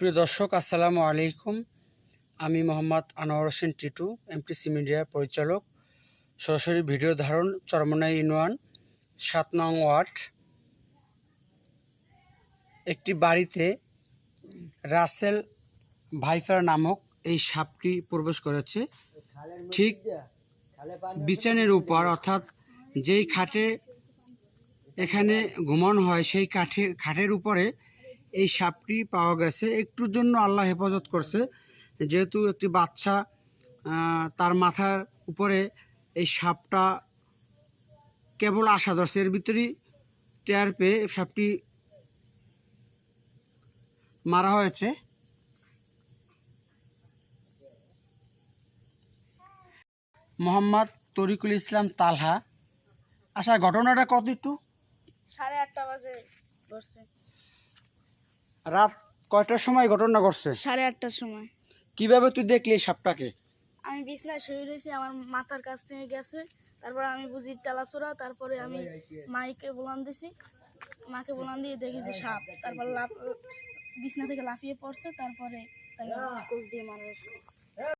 প্রিয় দর্শক, আসসালামু আলাইকুম। আমি মোহাম্মদ আনোয়ার হোসেন টিটু এমপিসি মিডিয়ার পরিচালক। সরাসরি ভিডিও ধারণ, চরমনাই ইউনিয়ন, সাত নং ওয়ার্ড। একটি বাড়িতে রাসেল ভাইফার নামক এই সাপটি প্রবেশ করেছে। ঠিক বিছানের উপর, অর্থাৎ যেই খাটে এখানে ঘুমানো হয়, সেই কাঠে খাটের উপরে এই সাপটি পাওয়া গেছে। একটুর জন্য আল্লাহ হেফাজত করছে যেহেতু একটি বাচ্চা তার মাথার উপরে এই সাপটা কেবল আশা ধরছে। এর ভিতরেই টের পেয়ে সাপটি মারা হয়েছে। মোহাম্মদ তরিকুল ইসলাম তালহা আচ্ছা ঘটনাটা কত একটু? সাড়ে আটটা বাজে রাত কয়টার সময় ঘটনা ঘটছে? সাড়ে আটটার সময়। কীভাবে তুই দেখলি এই সাপটাকে? আমি বিছনায় শুয়ে রয়েছি আমার মাথার কাছ থেকে গেছে। তারপর আমি বুঝি টালাচোরা তারপরে আমি মাইকে বলান দিছি। মাকে বলান দিয়ে দেখি যে সাপ। তারপর লাফ বিছনা থেকে লাফিয়ে পড়ছে তারপরে কোচ দিয়ে মানুষ